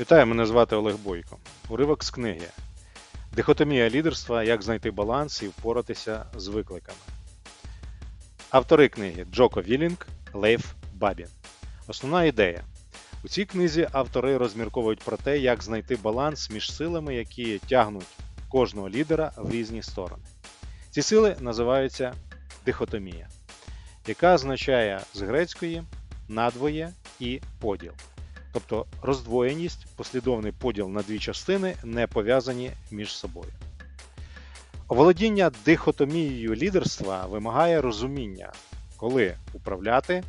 Вітаю, мене звати Олег Бойко. Уривок з книги Дихотомія лідерства. Як знайти баланс і впоратися з викликами. Автори книги Джоко Вілінг, Лейф Бабін. Основна ідея. У цій книзі автори розмірковують про те, як знайти баланс між силами, які тягнуть кожного лідера в різні сторони. Ці сили називаються дихотомія, яка означає з грецької надвоє і поділ. Тобто роздвоєність, послідовний поділ на дві частини не пов'язані між собою. Оволодіння дихотомією лідерства вимагає розуміння, коли управляти,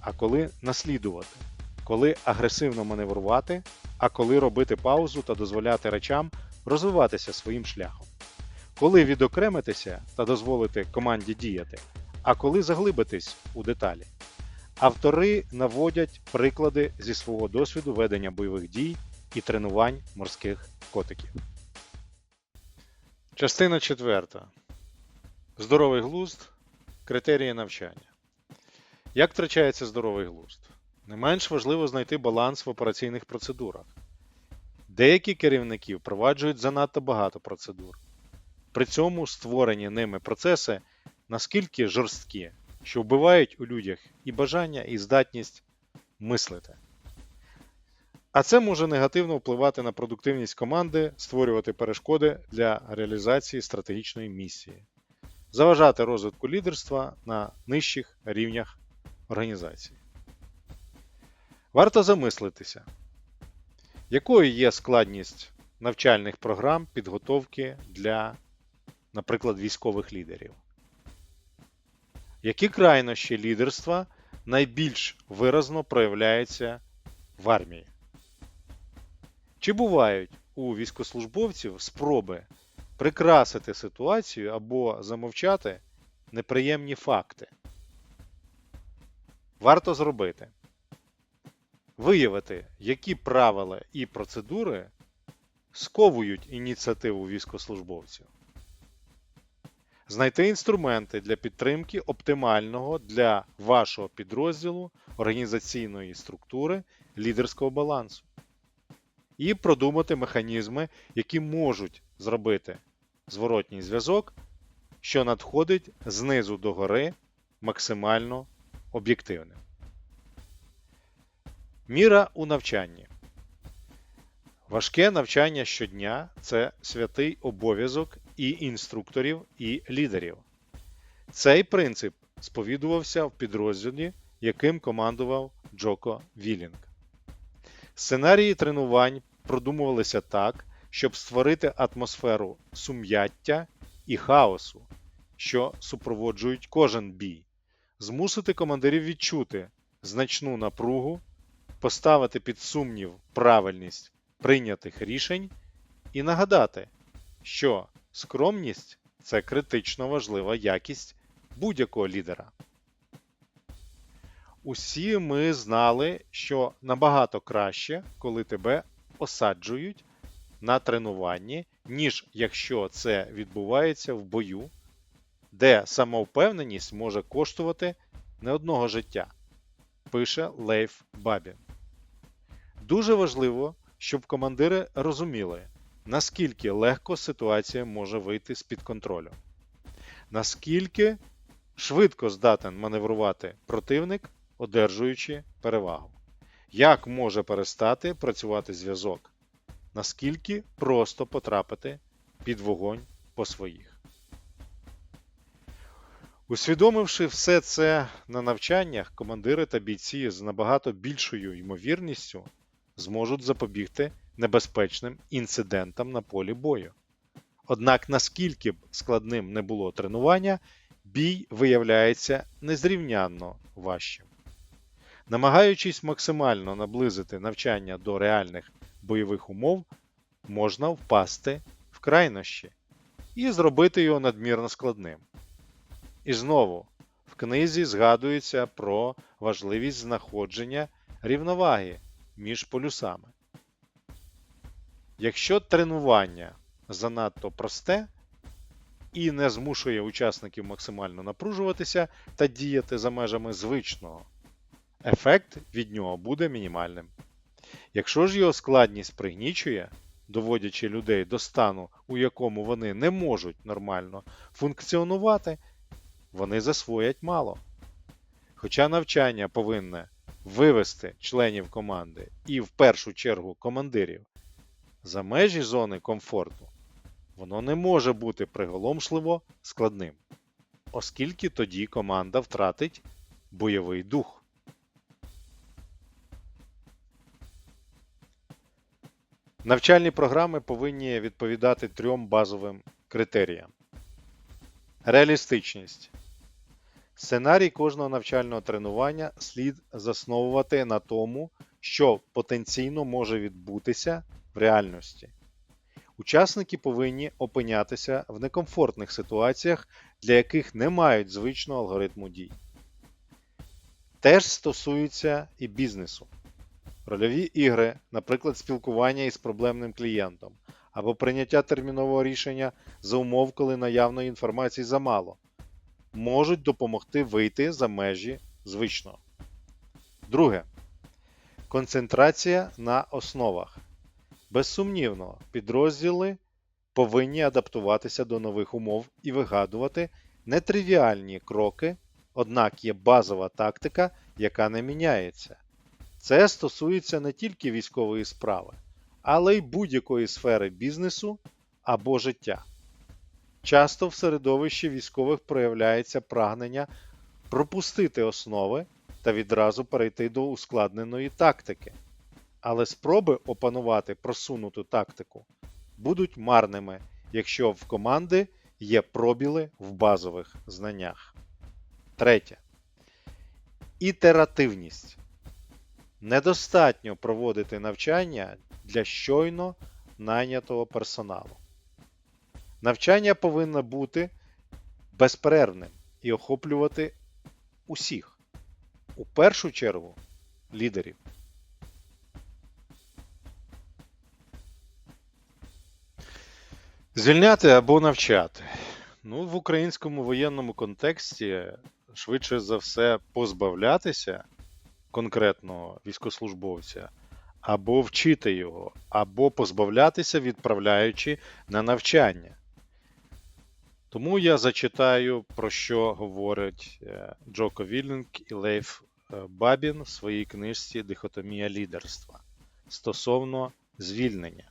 а коли наслідувати, коли агресивно маневрувати, а коли робити паузу та дозволяти речам розвиватися своїм шляхом, коли відокремитися та дозволити команді діяти, а коли заглибитись у деталі. Автори наводять приклади зі свого досвіду ведення бойових дій і тренувань морських котиків. Частина 4. Здоровий глузд. Критерії навчання. Як втрачається здоровий глузд? Не менш важливо знайти баланс в операційних процедурах. Деякі керівники впроваджують занадто багато процедур. При цьому створені ними процеси наскільки жорсткі, що вбивають у людях і бажання, і здатність мислити. А це може негативно впливати на продуктивність команди, створювати перешкоди для реалізації стратегічної місії, заважати розвитку лідерства на нижчих рівнях організації. Варто замислитися, якою є складність навчальних програм підготовки для, наприклад, військових лідерів. Які крайнощі лідерства найбільш виразно проявляються в армії? Чи бувають у військослужбовців спроби прикрасити ситуацію або замовчати неприємні факти? Варто зробити. Виявити, які правила і процедури сковують ініціативу військослужбовців знайти інструменти для підтримки оптимального для вашого підрозділу організаційної структури лідерського балансу. І продумати механізми, які можуть зробити зворотній зв'язок, що надходить знизу до гори максимально об'єктивним. Міра у навчанні. Важке навчання щодня це святий обов'язок і інструкторів, і лідерів. Цей принцип сповідувався в підрозділі, яким командував Джоко Вілінг. Сценарії тренувань продумувалися так, щоб створити атмосферу сум'яття і хаосу, що супроводжують кожен бій, змусити командирів відчути значну напругу, поставити під сумнів правильність прийнятих рішень і нагадати, що скромність це критично важлива якість будь-якого лідера. Усі ми знали, що набагато краще, коли тебе осаджують на тренуванні, ніж якщо це відбувається в бою, де самовпевненість може коштувати не одного життя, пише Лейф Бабін. Дуже важливо, щоб командири розуміли, наскільки легко ситуація може вийти з-під контролю, наскільки швидко здатен маневрувати противник, одержуючи перевагу, як може перестати працювати зв'язок, наскільки просто потрапити під вогонь по своїх. Усвідомивши все це на навчаннях, командири та бійці з набагато більшою ймовірністю зможуть запобігти небезпечним інцидентам на полі бою. Однак, наскільки б складним не було тренування, бій виявляється незрівнянно важчим. Намагаючись максимально наблизити навчання до реальних бойових умов, можна впасти в крайнощі і зробити його надмірно складним. І знову в книзі згадується про важливість знаходження рівноваги між полюсами. Якщо тренування занадто просте і не змушує учасників максимально напружуватися та діяти за межами звичного, ефект від нього буде мінімальним. Якщо ж його складність пригнічує, доводячи людей до стану, у якому вони не можуть нормально функціонувати, вони засвоять мало. Хоча навчання повинне вивести членів команди і в першу чергу командирів за межі зони комфорту, воно не може бути приголомшливо складним, оскільки тоді команда втратить бойовий дух. Навчальні програми повинні відповідати трьом базовим критеріям: реалістичність. Сценарій кожного навчального тренування слід засновувати на тому, що потенційно може відбутися в реальності. Учасники повинні опинятися в некомфортних ситуаціях, для яких не мають звичного алгоритму дій. Теж стосується і бізнесу. Рольові ігри, наприклад, спілкування із проблемним клієнтом або прийняття термінового рішення за умов, коли наявної інформації замало, можуть допомогти вийти за межі звичного. Друге. Концентрація на основах. Безсумнівно, підрозділи повинні адаптуватися до нових умов і вигадувати нетривіальні кроки, однак є базова тактика, яка не міняється. Це стосується не тільки військової справи, але й будь-якої сфери бізнесу або життя. Часто в середовищі військових проявляється прагнення пропустити основи та відразу перейти до ускладненої тактики. Але спроби опанувати просунуту тактику будуть марними, якщо в команди є пробіли в базових знаннях. Третє. Ітеративність. Недостатньо проводити навчання для щойно найнятого персоналу. Навчання повинно бути безперервним і охоплювати усіх, у першу чергу лідерів. Звільняти або навчати. Ну, в українському воєнному контексті швидше за все позбавлятися конкретного військослужбовця, або вчити його, або позбавлятися, відправляючи на навчання. Тому я зачитаю, про що говорять е, Джоко Віллінг і Лейф е, Бабін в своїй книжці Дихотомія лідерства стосовно звільнення.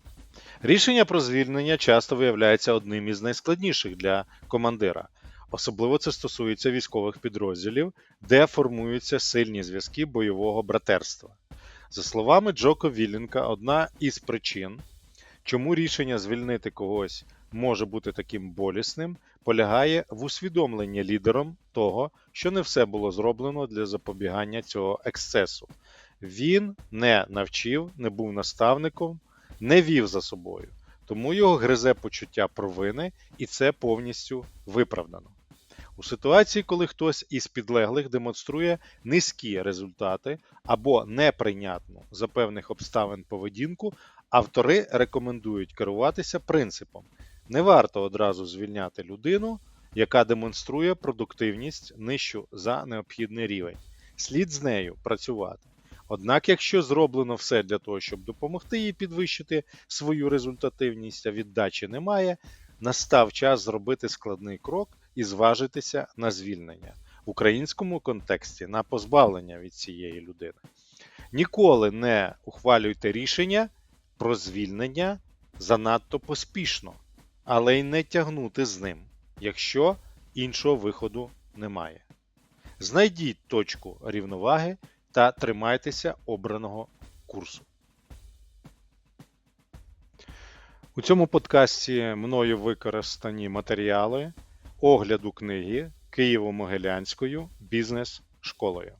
Рішення про звільнення часто виявляється одним із найскладніших для командира. Особливо це стосується військових підрозділів, де формуються сильні зв'язки бойового братерства. За словами Джоко Віллінка, одна із причин, чому рішення звільнити когось може бути таким болісним, полягає в усвідомленні лідером того, що не все було зроблено для запобігання цього ексцесу. Він не навчив, не був наставником, не вів за собою, тому його гризе почуття провини, і це повністю виправдано. У ситуації, коли хтось із підлеглих демонструє низькі результати або неприйнятну за певних обставин поведінку, автори рекомендують керуватися принципом: не варто одразу звільняти людину, яка демонструє продуктивність нижчу за необхідний рівень. Слід з нею працювати. Однак, якщо зроблено все для того, щоб допомогти їй підвищити свою результативність, а віддачі немає, настав час зробити складний крок і зважитися на звільнення в українському контексті на позбавлення від цієї людини. Ніколи не ухвалюйте рішення про звільнення занадто поспішно, але й не тягнути з ним, якщо іншого виходу немає. Знайдіть точку рівноваги та тримайтеся обраного курсу. У цьому подкасті мною використані матеріали огляду книги Києво-Могилянською бізнес-школою.